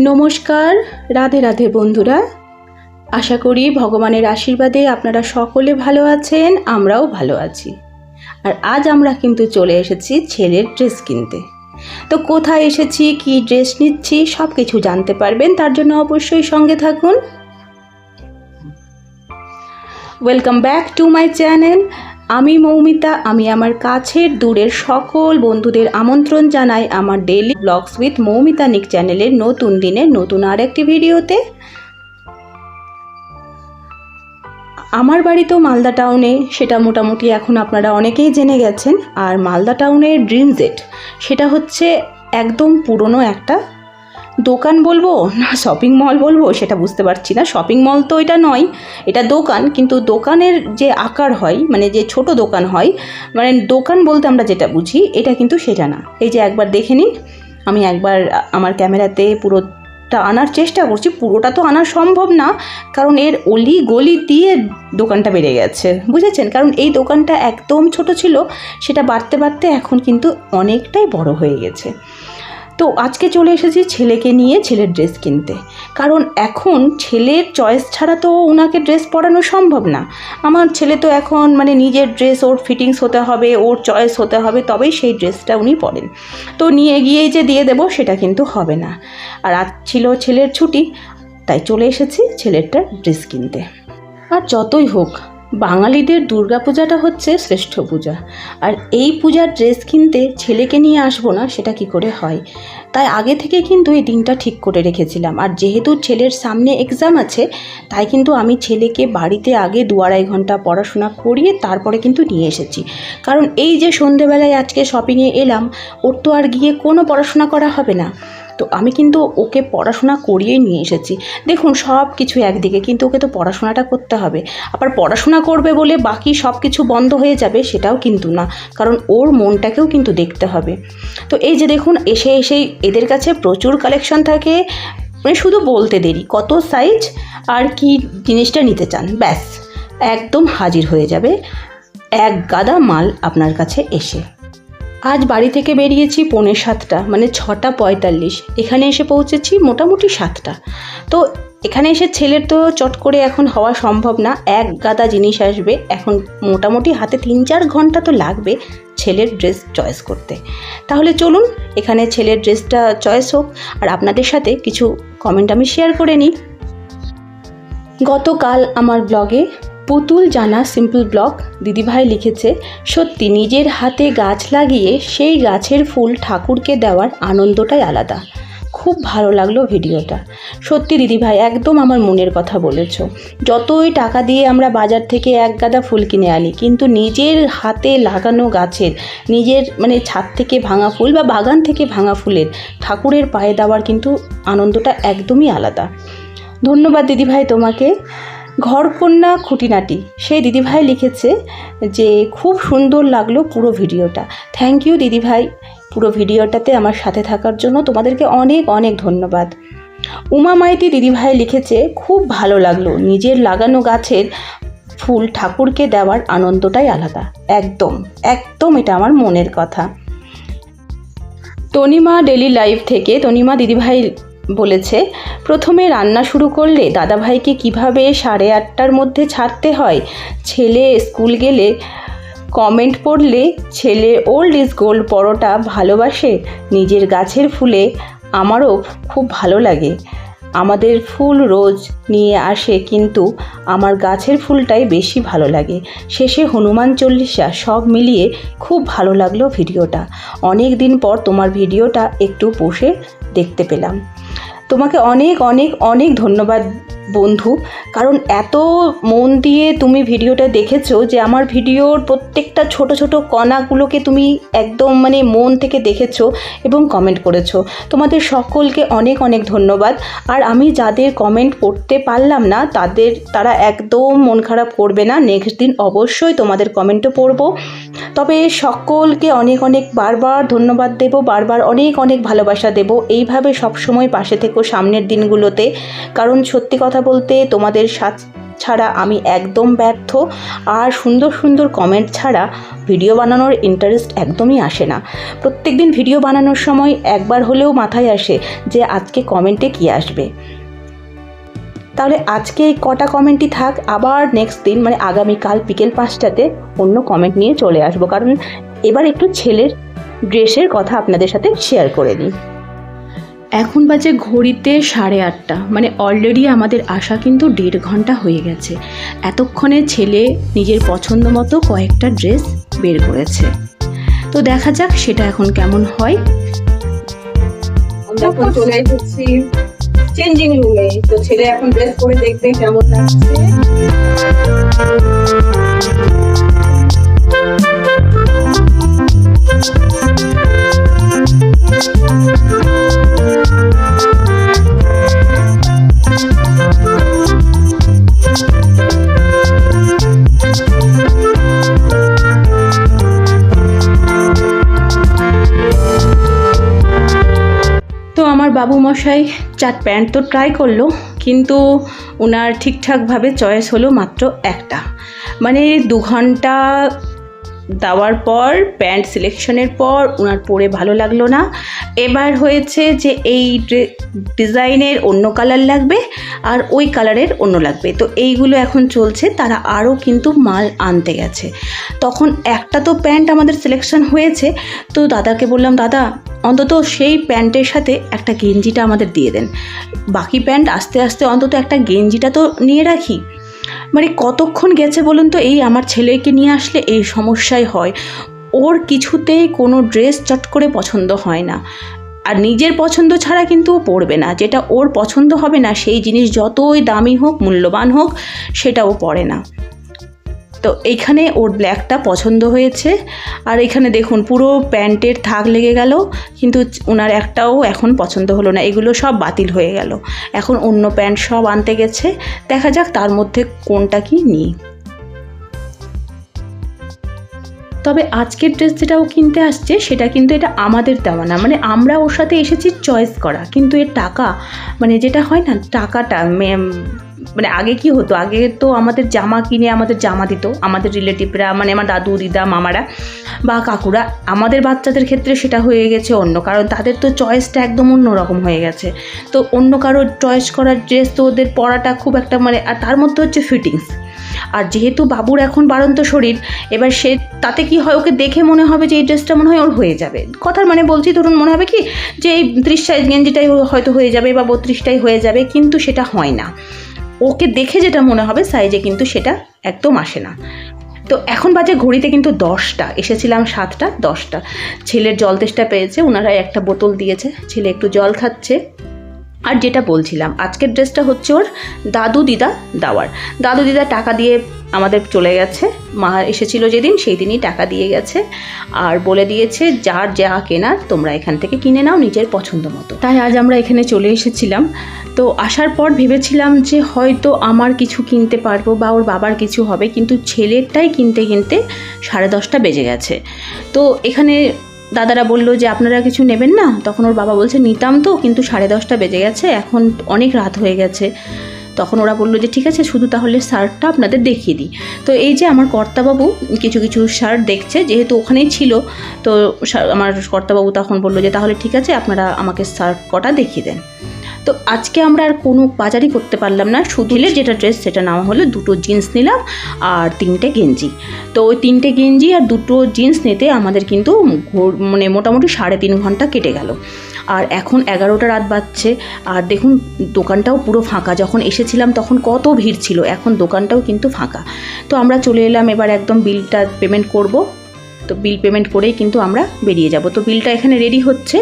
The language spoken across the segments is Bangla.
নমস্কার, রাধে রাধে বন্ধুরা। আশা করি ভগবানের আশীর্বাদে আপনারা সকলে ভালো আছেন, আমরাও ভালো আছি। আর আজ আমরা কিন্তু চলে এসেছি ছেলের ড্রেস কিনতে। তো কোথায় এসেছি, কি ড্রেস নিচ্ছি সব কিছু জানতে পারবেন, তার জন্য অবশ্যই সঙ্গে থাকুন। Welcome back to my channel আমি মৌমিতা, আমি আমার কাছের দূরের সকল বন্ধুদের আমন্ত্রণ জানাই আমার ডেইলি ব্লগস উইথ মৌমিতা নিক চ্যানেলের নতুন দিনের নতুন আর একটি ভিডিওতে। আমার বাড়ি তো মালদা টাউনে সেটা মোটামুটি এখন আপনারা অনেকেই জেনে গেছেন। আর মালদা টাউনের ড্রিম জেট সেটা হচ্ছে একদম পুরনো একটা দোকান বলব না শপিং মল বলব সেটা বুঝতে পারছি না। শপিং মল তো এটা নয়, এটা দোকান, কিন্তু দোকানের যে আকার হয় মানে যে ছোট দোকান হয় মানে দোকান বলতে আমরা যেটা বুঝি, এটা কিন্তু সেটা না। এই যে একবার দেখে নিন, আমি একবার আমার ক্যামেরাতে পুরোটা আনার চেষ্টা করছি, পুরোটা তো আনা সম্ভব না, কারণ এর অলি গলি দিয়ে দোকানটা বেড়ে গেছে, বুঝেছেন? কারণ এই দোকানটা একদম ছোট ছিল, সেটা বাড়তে বাড়তে এখন কিন্তু অনেকটাই বড় হয়ে গেছে। তো আজকে চলে এসেছি ছেলেকে নিয়ে ছেলের ড্রেস কিনতে। কারণ এখন ছেলের চয়েস ছাড়া তো ওনাকে ড্রেস পরানো সম্ভব না। আমার ছেলে তো এখন মানে নিজের ড্রেস, ওর ফিটিংস হতে হবে, ওর চয়েস হতে হবে, তবেই সেই ড্রেসটা উনি পরেন। তো নিয়ে গিয়েই যে দিয়ে দেবো সেটা কিন্তু হবে না। আর আজ ছিল ছেলের ছুটি, তাই চলে এসেছি ছেলেরটা ড্রেস কিনতে। আর যতই হোক বাঙালিদের দুর্গাপূজাটা হচ্ছে শ্রেষ্ঠ পূজা। আর এই পূজার ড্রেস কিনতে ছেলেকে নিয়ে আসব না, সেটা কি করে হয়? তাই আগে থেকে কিন্তু এই দিনটা ঠিক করে রেখেছিলাম। আর যেহেতু ছেলের সামনে এক্সাম আছে, তাই কিন্তু আমি ছেলেকে বাড়িতে আগে দু আড়াই ঘণ্টা পড়াশোনা করিয়ে তারপরে কিন্তু নিয়ে এসেছি। কারণ এই যে সন্ধেবেলায় আজকে শপিংয়ে এলাম, ওর তো আর গিয়ে কোনো পড়াশোনা করা হবে না। তো আমি কিন্তু ওকে পড়াশোনা করিয়েই নিয়ে এসেছি। দেখুন, সব কিছু একদিকে, কিন্তু ওকে তো পড়াশোনাটা করতে হবে। আবার পড়াশোনা করবে বলে বাকি সব কিছু বন্ধ হয়ে যাবে সেটাও কিন্তু না, কারণ ওর মনটাকেও কিন্তু দেখতে হবে। তো এই যে দেখুন, এসে এসেই এদের কাছে প্রচুর কালেকশন থাকে। মানে শুধু বলতে দেরি, কত সাইজ আর কি জিনিসটা নিতে চান, ব্যাস। একদম হাজির হয়ে যাবে। এক গাদা মাল আপনার কাছে এসে। আজ বাড়ি থেকে বেরিয়েছি পৌনে সাতটা মানে ছটা পঁয়তাল্লিশ। এখানে এসে পৌঁছেছি মোটামুটি সাতটা। তো এখানে এসে ছেলের তো চট করে এখন হওয়া সম্ভব না, এক গাদা জিনিস আসবে। এখন মোটামুটি হাতে তিন চার ঘণ্টা তো লাগবে ছেলের ড্রেস চয়েস করতে। তাহলে চলুন, এখানে ছেলের ড্রেসটা চয়েস হোক। আর আপনাদের সাথে কিছু কমেন্ট আমি শেয়ার করে নিই। গতকাল আমার ব্লগে পুতুল জানা সিম্পল ব্লক দিদিভাই লিখেছে, সত্যি নিজের হাতে গাছ লাগিয়ে সেই গাছের ফুল ঠাকুরকে দেওয়ার আনন্দটাই আলাদা। খুব ভালো লাগল ভিডিওটা। সত্যি দিদিভাই, একদম আমার মনের কথা বলেছ। যতই টাকা দিয়ে আমরা বাজার থেকে এক গাদা ফুল কিনে আনি, কিন্তু নিজের হাতে লাগানো গাছের, নিজের মানে ছাদ থেকে ভাঙা ফুল বা বাগান থেকে ভাঙা ফুলের ঠাকুরের পায়ে দেওয়ার কিন্তু আনন্দটা একদমই আলাদা। ধন্যবাদ দিদিভাই তোমাকে। ঘরকন্যা খুঁটিনাটি। সেই দিদিভাই লিখেছে যে, খুব সুন্দর লাগল পুরো ভিডিওটা। থ্যাংক ইউ দিদিভাই। পুরো ভিডিওটাতে আমার সাথে থাকার জন্য তোমাদেরকে অনেক অনেক ধন্যবাদ। উমা মাইতি দিদিভাই লিখেছে, খুব ভালো লাগল। নিজের লাগানো গাছের ফুল ঠাকুরকে দেওয়ার আনন্দটাই আলাদা। একদম একদম এটা আমার মনের কথা। তনিমা ডেলি লাইভ থেকে তনিমা দিদিভাই বলেছে, প্রথমে রান্না শুরু করলে দাদাভাইকে কীভাবে সাড়ে আটটার মধ্যে ছাড়তে হয়? ছেলে স্কুল গেলে কমেন্ট পড়লে ছেলে ওল্ড ইজ গোল্ড পরোটা ভালোবাসে, নিজের গাছের ফুলে আমারও খুব ভালো লাগে। আমাদের ফুল রোজ নিয়ে আসে কিন্তু আমার গাছের ফুলটাই বেশি ভালো লাগে। শেষে হনুমান চল্লিশা সব মিলিয়ে খুব ভালো লাগল ভিডিওটা। অনেক দিন পর তোমার ভিডিওটা একটু বসে দেখতে পেলাম। তোমাকে অনেক অনেক অনেক ধন্যবাদ বন্ধু, কারণ এত মন দিয়ে তুমি ভিডিওটা দেখেছ যে আমার ভিডিওর প্রত্যেকটা ছোট ছোট কণাগুলোকে তুমি একদম মানে মন থেকে দেখেছ এবং কমেন্ট করেছ। তোমাদের সকলকে অনেক অনেক ধন্যবাদ। আর আমি যাদের কমেন্ট পড়তে পারলাম না, তাদের, তারা একদম মন খারাপ করবে না। নেক্সট দিন অবশ্যই তোমাদের কমেন্টও পড়ব। তবে সকলকে অনেক অনেক বারবার ধন্যবাদ দেব, বারবার অনেক অনেক ভালোবাসা দেব। এইভাবে সবসময় পাশে থেকো সামনের দিনগুলোতে। কারণ সত্যি কথা বলতে তোমাদের সাথ ছাড়া আমি একদম ব্যর্থ। আর সুন্দর সুন্দর কমেন্ট ছাড়া ভিডিও বানানোর ইন্টারেস্ট একদমই আসে না। প্রত্যেক দিন ভিডিও বানানোর সময় একবার হলেও মাথায় আসে যে আজকে কমেন্টে কী আসবে। তাহলে আজকে এই কটা কমেন্টই থাক, আবার নেক্সট দিন মানে আগামীকাল বিকেল পাঁচটাতে অন্য কমেন্ট নিয়ে চলে আসব। কারণ এবার একটু ছেলের ড্রেসের কথা আপনাদের সাথে শেয়ার করে নিই এখন বাজে ঘড়িতে সাড়ে আটটা। মানে অলরেডি আমাদের আসা কিন্তু দেড় ঘণ্টা হয়ে গেছে। এতক্ষণে ছেলে নিজের পছন্দ মতো কয়েকটা ড্রেস বের করেছে। তো দেখা যাক সেটা এখন কেমন হয়। চেঞ্জিং রুমে তো ছেলে এখন ড্রেস পরে দেখবে কেমন লাগছে? তো আমার বাবু মশাই চার প্যান্ট তো ট্রাই করল, কিন্তু ওনার ঠিকঠাকভাবে চয়েস হলো মাত্র একটা। মানে দু ঘণ্টা দেওয়ার পর প্যান্ট সিলেকশনের পর ওনার পরে ভালো লাগল না। এবার হয়েছে যে এই ডিজাইনের অন্য কালার লাগবে আর ওই কালারের অন্য লাগবে। তো এইগুলো এখন চলছে, তারা আরও কিন্তু মাল আনতে গেছে। তখন একটা তো প্যান্ট আমাদের সিলেকশন হয়েছে, তো দাদাকে বললাম, দাদা, অন্তত সেই প্যান্টের সাথে একটা গেঞ্জিটা আমাদের দিয়ে দেন। বাকি প্যান্ট আস্তে আস্তে অন্তত একটা গেঞ্জিটা তো নিয়ে রাখি। মানে কতক্ষণ গেছে বলুন তো? এই আমার ছেলেকে নিয়ে আসলে এই সমস্যাই হয়। ওর কিছুতেই কোনো ড্রেস চট করে পছন্দ হয় না। আর নিজের পছন্দ ছাড়া কিন্তু ও পরবে না। যেটা ওর পছন্দ হবে না, সেই জিনিস যতই দামি হোক, মূল্যবান হোক, সেটা ও পরে না। তো এইখানে ওর ব্ল্যাকটা পছন্দ হয়েছে। আর এখানে দেখুন, পুরো প্যান্টের থাক লেগে গেল, কিন্তু ওনার একটাও এখন পছন্দ হলো না। এগুলো সব বাতিল হয়ে গেল। এখন অন্য প্যান্ট সব আনতে গেছে। দেখা যাক তার মধ্যে কোনটা কি নিই। তবে আজকের ড্রেস যেটা ও কিনতে আসছে, সেটা কিন্তু এটা আমাদের দেওয়া না। মানে আমরা ওর সাথে এসেছি চয়েস করা। কিন্তু এর টাকা মানে যেটা হয় না, টাকাটা মানে আগে কি হতো? আগে তো আমাদের জামা কিনে আমাদের জামা দিত। আমাদের রিলেটিভরা মানে আমার দাদু, দিদা, মামারা বা কাকুরা, আমাদের বাচ্চাদের ক্ষেত্রে সেটা হয়ে গেছে অন্য। কারণ তাদের তো চয়েসটা একদম অন্য রকম হয়ে গেছে। তো অন্য কারও চয়েস করার ড্রেস তো ওদের পরাটা খুব একটা মানে আর তার মধ্যে হচ্ছে ফিটিংস। আর যেহেতু বাবুর এখন বাড়ন্ত শরীর, এবার সে, তাতে কি হয়, ওকে দেখে মনে হবে যে এই ড্রেসটা মনে হয় ওর হয়ে যাবে। কথার মানে বলছি, ধরুন মনে হবে কি, যে এই ত্রিশ সাইজ গেঞ্জিটাই হয়তো হয়ে যাবে বা বত্রিশটাই হয়ে যাবে, কিন্তু সেটা হয় না। ওকে দেখে যেটা মনে হবে, সাইজে কিন্তু সেটা একদম আসে না। তো এখন বাজে ঘড়িতে কিন্তু দশটা, এসেছিলাম সাতটা, দশটা। ছেলের জল তেষ্টা পেয়েছে ওনারা একটা বোতল দিয়েছে, ছেলে একটু জল খাচ্ছে। আর যেটা বলছিলাম, আজকের ড্রেসটা হচ্ছে ওর দাদু দিদা দাওয়ার। দাদু দিদা টাকা দিয়ে আমাদের চলে গেছে। মা এসেছিল যেদিন, সেই দিনই টাকা দিয়ে গেছে। আর বলে দিয়েছে, যার যা কেনার, তোমরা এখান থেকে কিনে নাও নিজের পছন্দ মতো। তাই আজ আমরা এখানে চলে এসেছিলাম। তো আসার পর ভেবেছিলাম যে হয়তো আমার কিছু কিনতে পারব বা ওর বাবার কিছু হবে, কিন্তু ছেলেরটাই কিনতে কিনতে সাড়ে দশটা বেজে গেছে। তো এখানে দাদারা বলল যে, আপনারা কিছু নেবেন না? তখন ওর বাবা বলছে, নিতাম তো, কিন্তু সাড়ে দশটা বেজে গেছে, এখন অনেক রাত হয়ে গেছে। তখন ওরা বলল যে, ঠিক আছে, শুধু তাহলে শার্টটা আপনাদের দেখিয়ে দিই। তো এই যে আমার কর্তাবাবু কিছু কিছু শার্ট দেখছে, যেহেতু ওখানেই ছিল, তো আমার কর্তাবাবু তখন বলল যে, তাহলে ঠিক আছে, আপনারা আমাকে শার্ট কটা দেখিয়ে দেন। তো আজকে আমরা আর কোনো বাজারই করতে পারলাম না। শুধু যেটা ড্রেস সেটা নেওয়া হলো দুটো জিন্স নিলাম আর তিনটে গেঞ্জি। তো ওই তিনটে গেঞ্জি আর দুটো জিন্স নিতে আমাদের কিন্তু মানে মোটামুটি সাড়ে তিন ঘণ্টা কেটে গেল। আর এখন এগারোটা রাত বাজছে। আর দেখুন দোকানটাও পুরো ফাঁকা। যখন এসেছিলাম তখন কত ভিড় ছিল। এখন দোকানটাও কিন্তু ফাঁকা। তো আমরা চলে এলাম এবার একদম বিলটা পেমেন্ট করব। তো বিল পেমেন্ট করেই কিন্তু আমরা বেরিয়ে যাব। তো বিলটা এখানে রেডি হচ্ছে।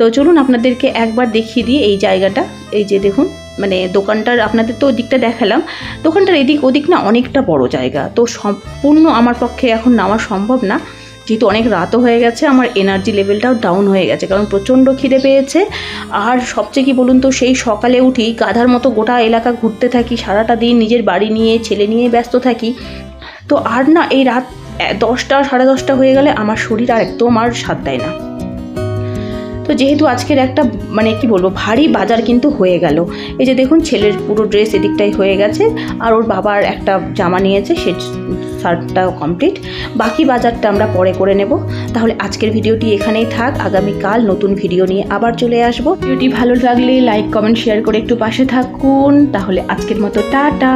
তো চলুন আপনাদেরকে একবার দেখিয়ে দিই এই জায়গাটা। এই যে দেখুন মানে দোকানটার আপনাদের তো দিকটা দেখালাম। দোকানটার এদিক ওদিক না অনেকটা বড় জায়গা। তো সম্পূর্ণ আমার পক্ষে এখন নামা সম্ভব না। যেহেতু অনেক রাতও হয়ে গেছে, আমার এনার্জি লেভেলটাও ডাউন হয়ে গেছে, কারণ প্রচণ্ড খিদে পেয়েছে। আর সবচেয়ে কি বলুন তো, সেই সকালে উঠি গাধার মতো গোটা এলাকা ঘুরতে থাকি, সারাটা দিন নিজের বাড়ি নিয়ে, ছেলে নিয়ে ব্যস্ত থাকি। তো আর না, এই রাত দশটা, সাড়ে দশটা হয়ে গেলে আমার শরীর আর একদম আর সাথ দেয় না। তো যেহেতু আজকের একটা মানে কি বলব, ভারী বাজার কিন্তু হয়ে গেল। এই যে দেখুন, ছেলের পুরো ড্রেস এদিকটাই হয়ে গেছে, আর ওর বাবার একটা জামা নিয়েছে, সে শার্টটাও কমপ্লিট বাকি বাজারটা আমরা পরে করে নেব। তাহলে আজকের ভিডিওটি এখানেই থাক। আগামীকাল নতুন ভিডিও নিয়ে আবার চলে আসব। ভিডিওটি ভালো লাগলে লাইক কমেন্ট শেয়ার করে একটু পাশে থাকুন। তাহলে আজকের মতো, টাটা!